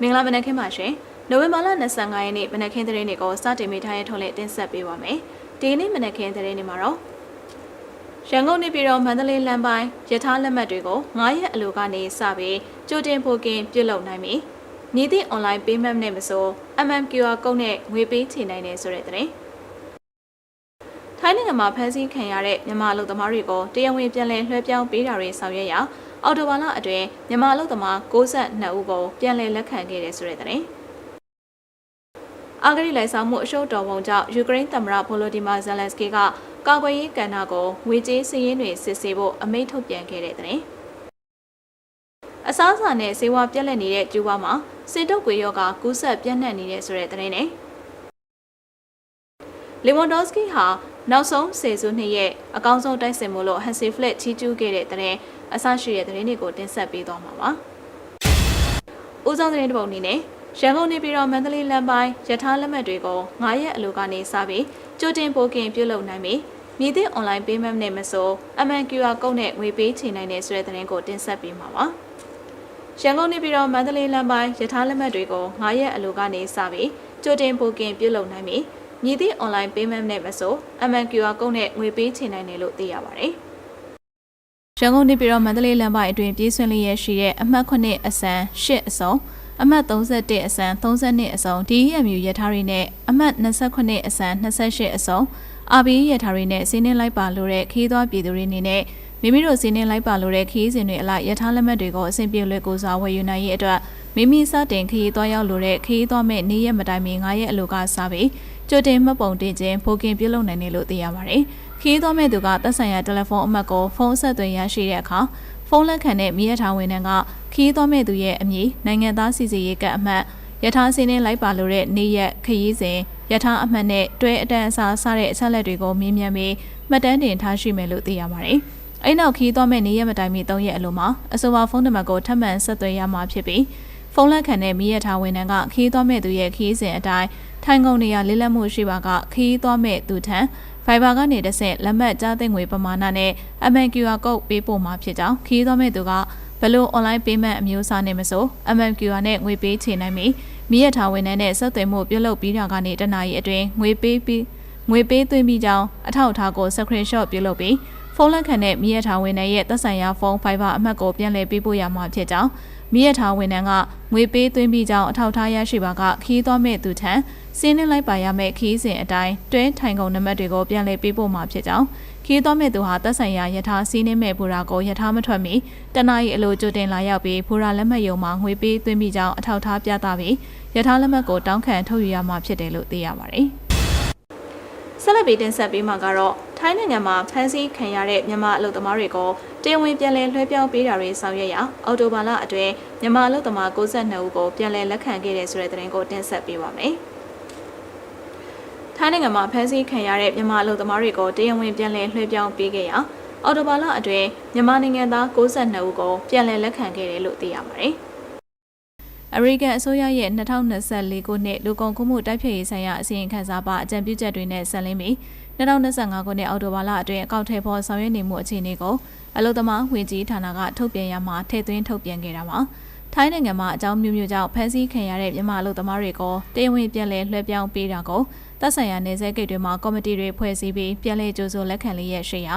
မင်္ဂလာမနက်ခင်းပါရှင်နိုဝင်ဘာလ25ရက်နေ့မနက်ခင်းသတင်းတွေကိုစတင်မိထားရထုတ်လက်တင်ဆက်ပေးပါမယ်ဒီနေ့မနက်ခင်းသတင်းတွေမှာတော့ရန်ကုန်နေပြည်တော်မန္တလေးလမ်းပိုင်းရထားလက်မှတ်တွေကို9ရက်အလိုကနေစပြီးကြိုတင်ပို့ကင်ပြုလုပ်နိုင်ပြီမြည်သည့် online payment နဲ့မဆို MMQR ကုတ်နဲ့ငွေပေးချေနိုင်တယ်ဆိုတဲ့သတင်းထိုင်းနိုင်ငံမှာဖမ်းဆီးခံရတဲ့မြန်မာလူသမားတွေကိုတရားဝင်ပြန်လည်လွှဲပြောင်းပေးတာတွေဆောင်ရွက်ရာ အော်တိုဘာလအတွင်းမြန်မာလူသမား62ဦးကိုပြန်လည်လက်ခံခဲ့တယ်ဆိုတဲ့သတင်းအာဂရိလိုက်ဆောင်မှုအရှုပ်တော်ပုံကြောင့်ယူကရိန်းသမ္မတဗိုလိုဒီမာဇယ်လန်စကီကကာကွယ်ရေးကဏ္ဍကိုငွေကြေးစည်းရင်းတွေစစ်ဆေးဖို့အမိန့်ထုတ်ပြန်ခဲ့တဲ့သတင်းအစားအစာနဲ့ဆေးဝါးပြက်လက်နေတဲ့ကျူးဝါမှာစစ်တုပ်ကွေရောဂါကူးစက်ပြန့်နှံ့နေတဲ့ဆိုတဲ့သတင်းနဲ့လီဝွန်ဒေါစကီဟာ နောက်ဆုံးဆယ်စုနှစ်ရဲ့အကောင်းဆုံးတိုက်စစ်မှုလို့ဟန်စီဖလက်ချီးကျူးခဲ့တဲ့တဲ့အဆရှိတဲ့သတင်းတွေကိုတင်ဆက်ပေးသွားမှာပါ။ဦးဆောင်သတင်းတစ်ပုဒ်အနေနဲ့ရန်ကုန်နေပြည်တော်မန္တလေးလမ်းပိုင်းရထားလက်မှတ်တွေကို9ရက်အလိုကနေစပြီးကြိုတင်ပို့ကင်ပြုလုပ်နိုင်ပြီးမြည်သည့် online payment နဲ့မဆို MNQR ကုတ်နဲ့ငွေပေးချေနိုင်တဲ့ဆိုတဲ့သတင်းကိုတင်ဆက်ပေးမှာပါ။ရန်ကုန်နေပြည်တော်မန္တလေးလမ်းပိုင်းရထားလက်မှတ်တွေကို9ရက်အလိုကနေစပြီးကြိုတင်ပို့ကင်ပြုလုပ်နိုင်ပြီး မြည်သည့် online payment နဲ့မဆို MNQR ကုတ်နဲ့ငွေပေးချေနိုင်တယ်လို့သိရပါတယ်။ရန်ကုန်နေပြည်တော်မန္တလေးလမ်းပိုင်းအတွင်းပြေးဆွင့်လျက်ရှိတဲ့အမှတ်9အစံ10အစုံအမှတ်31အစံ32အစုံ DEMU ရထားတွေနဲ့အမှတ်29အစံ28အစုံ RB ရထားတွေနဲ့စီးနှင်းလိုက်ပါလို့တဲ့ခီးသွွားပြည်သူတွေအနေနဲ့မိမိတို့စီးနှင်းလိုက်ပါလို့တဲ့ခီးစဉ်တွေအလိုက်ရထားလက်မှတ်တွေကိုအဆင်ပြေလွယ်ကိုစွာဝယ်ယူနိုင်ရေးအတွက်မိမိစတင်ခရီးသွားရောက်လို့တဲ့ခရီးသွားမဲ့နေ့ရက်မတိုင်မီ9ရက်အလိုကစပြီး ကြိုတင်မှတ်ပုံတင်ခြင်းဖိုကင်ပြုလုပ်နိုင်တယ်လို့သိရပါတယ်။ခရီးသွားမဲ့သူကသက်ဆိုင်ရာတယ်လီဖုန်းအမှတ်ကိုဖုန်းဆက်သွယ်ရရှိတဲ့အခါဖုန်းလက်ခံတဲ့မိရထားဝန်ထမ်းကခရီးသွားမဲ့သူရဲ့အမည်နိုင်ငံသားစီစီရေးကအမှတ်ရထားစင်းနဲ့လိုက်ပါလို့တဲ့နေ့ရက်ခရီးစဉ်ရထားအမှတ်နဲ့တွဲအတန်းအစားစတဲ့အချက်လက်တွေကိုမြင်မြန်ပြီးမှတ်တမ်းတင်ထားရှိမယ်လို့သိရပါတယ်။အဲ့နောက်ခီးသွားမဲ့နေ့ရက်မတိုင်မီ3ရက်အလိုမှာအဆိုပါဖုန်းနံပါတ်ကိုထပ်မံဆက်သွယ်ရမှာဖြစ်ပြီးဖုန်းလက်ခံတဲ့မိရထားဝန်ထမ်းကခီးသွားမဲ့သူရဲ့ခီးစဉ်အတိုင်း ထိုင်ကုန်နေရလေးလက်မှုရှိပါကခီးသွားမဲ့သူထံ Viber ကနေတစ်ဆင့်လက်မှတ်ကြားသိငွေပမာဏနဲ့ MNQR ကုတ်ပေးပို့မှာဖြစ်ကြောင်းခီးသွားမဲ့သူကဘလို့ online payment အမျိုးအစားနဲ့မဆို MNQR နဲ့ငွေပေးချေနိုင်ပြီးမိရထားဝန်ထမ်းနဲ့ဆက်သွယ်မှုပြုလုပ်ပြီးတာကနေတနအီအတွင်းငွေပေးပြီးငွေပေးသွင်းပြီးကြောင်းအထောက်အထားကို screenshot ပြုလုပ်ပြီးဖုန်းလက်ခံတဲ့မိရထားဝန်ထမ်းရဲ့သက်ဆိုင်ရာဖုန်း Viber အမှတ်ကိုပြန်လည်ပေးပို့ရမှာဖြစ်ကြောင်း မိရထားဝန်ထမ်းကငွေပေးသွင်းပြီးကြောင်းအထောက်အထားရရှိပါကခီးသွားမဲ့သူထံစင်းနှင်းလိုက်ပါရမယ့်ခီးစဉ်အတိုင်းတွဲထိုင်ကုန်နံပါတ်တွေကိုပြန်လည်ပေးပို့မှာဖြစ်ကြောင်းခီးသွားမဲ့သူဟာသက်ဆိုင်ရာယထာစင်းနှင်းမဲ့ဘူရာကိုယထာမထွက်မီတနအီအလိုကြိုတင်လာရောက်ပြီးဘူရာလက်မှတ်ယုံမှာငွေပေးသွင်းပြီးကြောင်းအထောက်အထားပြသပြီးယထာလက်မှတ်ကိုတောင်းခံထုတ်ယူရမှာဖြစ်တယ်လို့သိရပါတယ်။ဆက်လက်ပြီးတင်ဆက်ပေးမှာကတော့ ထိုင်းနိုင်ငံမှာဖမ်းဆီးခံရတဲ့မြန်မာအလုပ်သမားတွေကိုတရားဝင်ပြန်လည်လွှဲပြောင်းပေးတာတွေဆောင်ရွက်ရာအော်တိုဘာလအတွင်းမြန်မာအလုပ်သမား62ဦးကိုပြန်လည်လက်ခံခဲ့တဲ့ဆိုတဲ့သတင်းကိုတင်ဆက်ပေးပါမယ်။ထိုင်းနိုင်ငံမှာဖမ်းဆီးခံရတဲ့မြန်မာအလုပ်သမားတွေကိုတရားဝင်ပြန်လည်လွှဲပြောင်းပေးခဲ့ရာအော်တိုဘာလအတွင်းမြန်မာနိုင်ငံသား62ဦးကိုပြန်လည်လက်ခံခဲ့တယ်လို့သိရပါတယ်။ အမေရိကန်အစိုးရရဲ့2024ခုနှစ်လူကုန်ကူးမှုတိုက်ဖျက်ရေးဆိုင်ရာအစီရင်ခံစာပါအကြံပြုချက်တွေနဲ့ဆက်လင်းပြီး2025ခုနှစ်အောက်တိုဘာလအတွင်းအကောင့်ထဲပေါ်ဆောင်ရွက်နေမှုအခြေအနေကိုအလို့သမားဝင်ကြီးဌာနကထုတ်ပြန်ရမှာထည့်သွင်းထုတ်ပြန်ခဲ့တာပါထိုင်းနိုင်ငံမှာအကြောင်းမျိုးမျိုးကြောင့်ဖမ်းဆီးခံရတဲ့မြန်မာလူသမားတွေကိုတရားဝင်ပြန်လည်လွှဲပြောင်းပေးတာကိုတပ်ဆိုင်ရာနေဆက်ဂိတ်တွေမှာကော်မတီတွေဖွဲ့စည်းပြီးပြန်လည်ကြိုးဆိုလက်ခံလေးရရှိရာ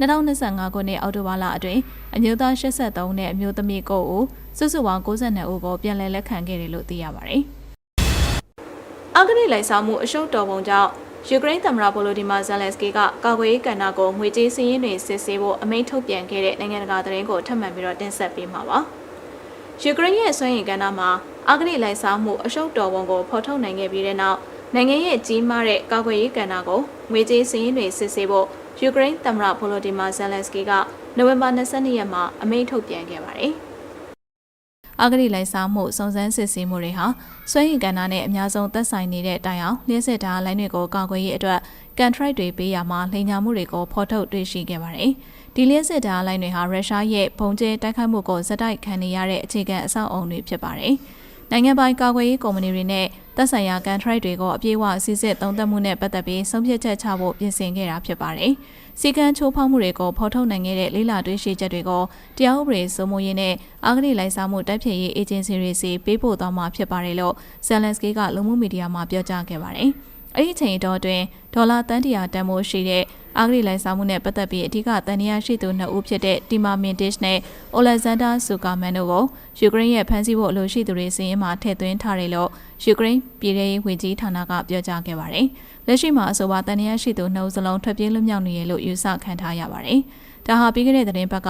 2025ခုနှစ်အောက်တိုဘာလအတွင်းအမျိုးသား83နဲ့အမျိုးသမီး9ဦးစုစုပေါင်း92ဦးကိုပြန်လည်လက်ခံခဲ့တယ်လို့သိရပါတယ်။အဂရိလိုက်ဆောင်မှုအရှုံးတော်ပုံကြောင့်ယူကရိန်းသမ္မတဗိုလိုဒီမာဇယ်လန်စကီကကာကွယ်ရေးကဏ္ဍကိုငွေကြေးစည်းရင်းတွေစစ်ဆေးဖို့အမိန့်ထုတ်ပြန်ခဲ့တဲ့နိုင်ငံတကာသတင်းကိုထပ်မံပြီးတော့တင်ဆက်ပေးမှာပါ။ယူကရိန်းရဲ့ဆွမ်းရည်ကဏ္ဍမှာအဂရိလိုက်ဆောင်မှုအရှုံးတော်ပုံကိုဖော်ထုတ်နိုင်ခဲ့ပြီးတဲ့နောက်နိုင်ငံရဲ့ကြီးမားတဲ့ကာကွယ်ရေးကဏ္ဍကိုငွေကြေးစည်းရင်းတွေစစ်ဆေးဖို့ ယူကရိန်းသမ္မတဗိုလိုဒီမာဇယ်လန်စကီကနိုဝင်ဘာ22ရက်မှာအမိန့်ထုတ်ပြန်ခဲ့ပါတယ်။အဂတိလိုက်စားမှုစုံစမ်းစစ်ဆေးမှုတွေဟာစွမ်းရည်ကဏ္ဍနဲ့အများဆုံးသက်ဆိုင်နေတဲ့တိုင်အောင်လျှက်စစ်တာလိုင်းတွေကိုကာကွယ်ရေးအတွက်ကန်ထရိုက်တွေပေးရမှာလိန်ညာမှုတွေကိုဖော်ထုတ်တွေ့ရှိခဲ့ပါတယ်။ဒီလျှက်စစ်တာလိုင်းတွေဟာရုရှားရဲ့ပုံကျဲတိုက်ခိုက်မှုကိုဇက်တိုက်ခံနေရတဲ့အခြေခံအဆောက်အအုံတွေဖြစ်ပါတယ်။ နိုင်ငံပိုင်ကာကွယ်ရေးကုမ္ပဏီတွေနဲ့သက်ဆိုင်ရာကန်ထရိုက်တွေကိုအပြည့်အဝအစည်းအစစ်သုံးသပ်မှုနဲ့ပတ်သက်ပြီးဆုံးဖြတ်ချက်ချဖို့ပြင်ဆင်ခဲ့တာဖြစ်ပါတယ်။စီကံချိုးဖောက်မှုတွေကိုဖော်ထုတ်နိုင်ခဲ့တဲ့လေးလာတွေ့ရှိချက်တွေကိုတရားဥပဒေစိုးမိုးရေးနဲ့အာဂတိလိုက်စားမှုတိုက်ဖျက်ရေးအေဂျင်စီတွေစီပေးပို့သွားမှာဖြစ်ပါတယ်လို့ဇယ်လန်စကီကလူမှုမီဒီယာမှာပြောကြားခဲ့ပါတယ်။အဲ့ဒီအချိန်အတော်အတွင်းဒေါ်လာတန်တရာတန်ဖိုးရှိတဲ့ အာဂရိလိုက်စားမှုနဲ့ပတ်သက်ပြီးအထူးကတန်ရာရှိသူနှစ်ဦးဖြစ်တဲ့တီမာမင်တစ်နဲ့အိုလက်ဇန်ဒါဆူကာမန်တို့ကိုယူကရိန်းရဲ့ဖမ်းဆီးဖို့အလို့ရှိသူတွေစီးရင်မှာထည့်သွင်းထားတယ်လို့ယူကရိန်းပြည်ထောင်ရေးဝန်ကြီးဌာနကပြောကြားခဲ့ပါတယ်။လက်ရှိမှာအဆိုပါတန်ရာရှိသူနှစ်ဦးစလုံးထွက်ပြေးလွတ်မြောက်နေရလို့ယူဆခံထားရပါတယ်။ဒါဟာပြီးခဲ့တဲ့သတင်းပတ်က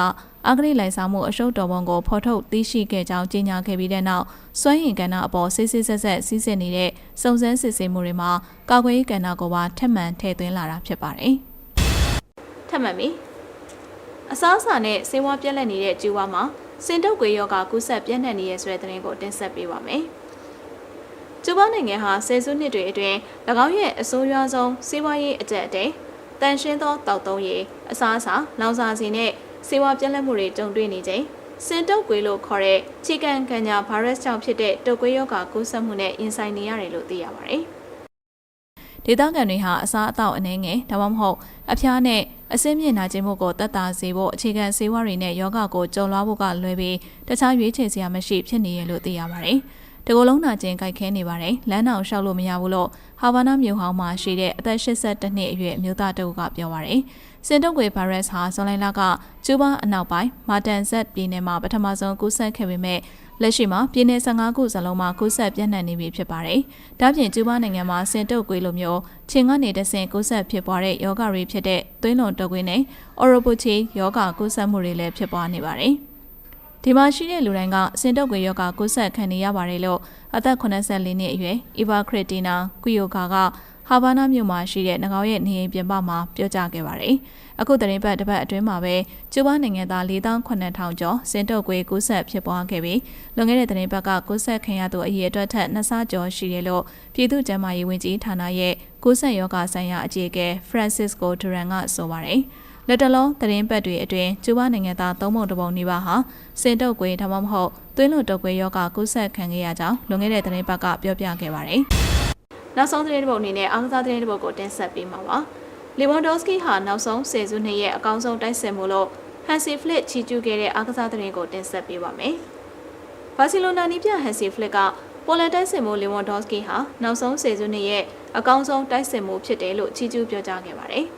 အဂရိလိုက်စားမှုအရှုပ်တော်ပုံကိုဖော်ထုတ်သိရှိခဲ့ကြောင်းကြေညာခဲ့ပြီးတဲ့နောက်စွမ်းရင်ကဏ္ဍအပေါ်စစ်စစ်ဆက်ဆက်စီးဆင်းနေတဲ့စုံစမ်းစစ်ဆေးမှုတွေမှာကာကွယ်ရေးကဏ္ဍကိုပါထက်မှန်ထည့်သွင်းလာတာဖြစ်ပါတယ်။ ထပ်မှန်ပြီ။အစားအစာနဲ့ဆေးဝါးပြက်လက်နေတဲ့ကျူဝါမှာစင်တုပ်ကွေယောဂကူးစက်ပြန့်နှံ့နေတဲ့ဆိုတဲ့သတင်းကိုတင်ဆက်ပေးပါမယ်။ကျူဝါနိုင်ငံဟာဆယ်စုနှစ်တွေအတွင်း၎င်းရဲ့အဆိုးရွားဆုံးဆေးဝါးရေးအကြက်အတဲတန်ရှင်းသောတောက်သုံးရည်အစားအစာလောင်စာစီနဲ့ဆေးဝါးပြက်လက်မှုတွေကြုံတွေ့နေချိန်စင်တုပ်ကွေလို့ခေါ်တဲ့ချီကန်ခံညာဗိုင်းရပ်စ်ကြောင့်ဖြစ်တဲ့တုပ်ကွေးရောဂါကူးစက်မှုနဲ့ရင်ဆိုင်နေရတယ်လို့သိရပါတယ်။ဒေသခံတွေဟာအစားအသောက်အနေငယ်ဒါမှမဟုတ်အဖျားနဲ့ အဆင်းမြင့်နာခြင်းမှုကိုတက်တာစေဖို့အခြေခံဆေးဝါးတွေနဲ့ယောဂကိုကြုံလွှားဖို့ကလွယ်ပြီးတခြားရွေးချယ်စရာမရှိဖြစ်နေရလို့သိရပါတယ်။ တကူလုံးနာကျင်ကြိုက်ခဲနေပါတယ်။လမ်းတော်လျှောက်လို့မရဘူးလို့ဟာဗာနာမြို့ဟောင်းမှာရှိတဲ့အသက်82နှစ်အရွယ်အမျိုးသားတအုပ်ကပြောပါတယ်။စင်တုတ်ကွေဗိုင်းရပ်စ်ဟာဇွန်လလကကျူးဘားအနောက်ပိုင်းမာတန်ဇက်ပြည်နယ်မှာပထမဆုံးကူးစက်ခဲ့ပေမဲ့လက်ရှိမှာပြည်내15ခုစလုံးမှာကူးစက်ပြန့်နှံ့နေပြီဖြစ်ပါတယ်။ဒါပြင်ကျူးဘားနိုင်ငံမှာစင်တုတ်ကွေလိုမျိုးချင်းကနေတဆင်ကူးစက်ဖြစ်ပွားတဲ့ယောဂတွေဖြစ်တဲ့သွေးလွန်တုပ်ကွေးနဲ့အော်ရိုပူချီယောဂကူးစက်မှုတွေလည်းဖြစ်ပွားနေပါတယ်။ ဒီမှာရှိတဲ့လူတိုင်းကစင်တုပ်ကွေယောဂကူးစက်ခံနေရပါတယ်လို့အသက်84နှစ်အရွယ်အီဗာခရစ်တီနာကွီယိုကာကဟာဗာနာမြို့မှာရှိတဲ့ငကောင်းရဲ့နေအိမ်ပြင်ပမှာပြောကြားခဲ့ပါတယ်။အခုသတင်းပတ်တစ်ပတ်အတွင်းမှာပဲကျူးဘားနိုင်ငံသား4800ကျော်စင်တုပ်ကွေကူးစက်ဖြစ်ပွားခဲ့ပြီးလွန်ခဲ့တဲ့သတင်းပတ်ကကူးစက်ခံရသူအရေအတွက်ထက်နှစ်ဆကျော်ရှိတယ်လို့ပြည်သူ့ကျန်းမာရေးဝန်ကြီးဌာနရဲ့ကူးစက်ရောဂါဆိုင်ရာအကြီးအကဲ Francisco Duran ကဆိုပါတယ်။ လက်တလုံးသတင်းပတ်တွေအတွင်းကျူးဘားနိုင်ငံသားသုံးပုံတစ်ပုံနီးပါးဟာစင်တုပ်ကွေးဒါမှမဟုတ်သွေးလွန်တုပ်ကွေးရောဂါကူးစက်ခံခဲ့ရကြောင်းလွန်ခဲ့တဲ့သတင်းပတ်ကပြောပြခဲ့ပါတယ်။နောက်ဆုံးသတင်းတစ်ပုဒ်အနေနဲ့အားကစားသတင်းတစ်ပုဒ်ကိုတင်ဆက်ပေးမှာပါ။လီဝွန်ဒိုစကီဟာနောက်ဆုံးဆယ်စုနှစ်ရဲ့အကောင်းဆုံးတိုက်စစ်မှုလို့ဟန်စီဖလစ်ချီကျူးခဲ့တဲ့အားကစားသတင်းကိုတင်ဆက်ပေးပါမယ်။ဘာစီလိုနာနီးပြဟန်စီဖလစ်ကပိုလန်တိုက်စစ်မှုလီဝွန်ဒိုစကီဟာနောက်ဆုံးဆယ်စုနှစ်ရဲ့အကောင်းဆုံးတိုက်စစ်မှုဖြစ်တယ်လို့ချီကျူးပြောကြားခဲ့ပါတယ်။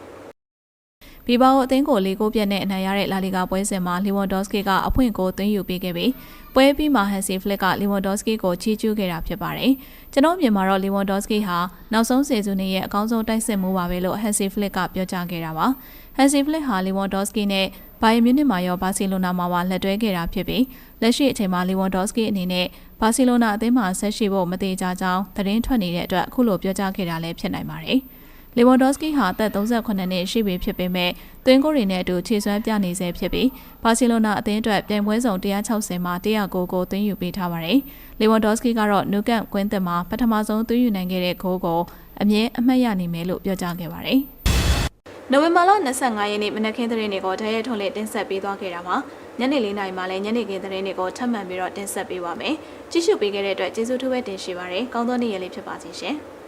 ဘီဘာအိုအသင်းကိုလေးကိုပြတ်နဲ့အနိုင်ရတဲ့လာလီဂါပွဲစဉ်မှာလီဝွန်ဒေါ့စကီကအဖွင့်ကိုသွင်းယူပေးခဲ့ပြီးပွဲပြီးမှာဟန်စီဖလစ်ကလီဝွန်ဒေါ့စကီကိုချီးကျူးခဲ့တာဖြစ်ပါတယ်။ကျွန်တော်မြင်မှာတော့လီဝွန်ဒေါ့စကီဟာနောက်ဆုံးဆယ်စုနှစ်ရဲ့အကောင်းဆုံးတိုက်စစ်မှုပါပဲလို့ဟန်စီဖလစ်ကပြောကြားခဲ့တာပါ။ဟန်စီဖလစ်ဟာလီဝွန်ဒေါ့စကီနဲ့ဘိုင်ယန်မြူနစ်မှာရောဘာစီလိုနာမှာပါလက်တွဲခဲ့တာဖြစ်ပြီးလက်ရှိအချိန်မှာလီဝွန်ဒေါ့စကီအနေနဲ့ဘာစီလိုနာအသင်းမှာဆက်ရှိဖို့မသေးကြကြောင်းသတင်းထွက်နေတဲ့အတွက်အခုလိုပြောကြားခဲ့တာလည်းဖြစ်နိုင်ပါတယ်။ လီဝွန်ဒေါစကီဟာအသက်38နှစ်ရှိပြီဖြစ်ပေမဲ့သွင်းကိုရီနဲ့အတူခြေစွမ်းပြနေဆဲဖြစ်ပြီးဘာစီလိုနာအသင်းအတွက်ပြိုင်ပွဲဆောင်160မှာ109ကိုသွင်းယူပေးထားပါတယ်။လီဝွန်ဒေါစကီကတော့နူကန်ကွင်းသစ်မှာပထမဆုံးသွင်းယူနိုင်ခဲ့တဲ့ဂိုးကိုအမြဲအမှတ်ရနိုင်မယ်လို့ပြောကြားခဲ့ပါတယ်။နိုဝင်ဘာလ25ရက်နေ့မနက်ခင်းသတင်းတွေကိုတရဲထုံးလေးတင်ဆက်ပေးသွားခဲ့တာမှာညနေ၄နာရီမှလည်းညနေခင်းသတင်းတွေကိုထပ်မံပြီးတော့တင်ဆက်ပေးပါမယ်။ကြည့်ရှုပေးခဲ့တဲ့အတွက်ကျေးဇူးထူးပဲတင်ရှိပါတယ်။ကောင်းသောနေ့ရက်လေးဖြစ်ပါစေရှင်။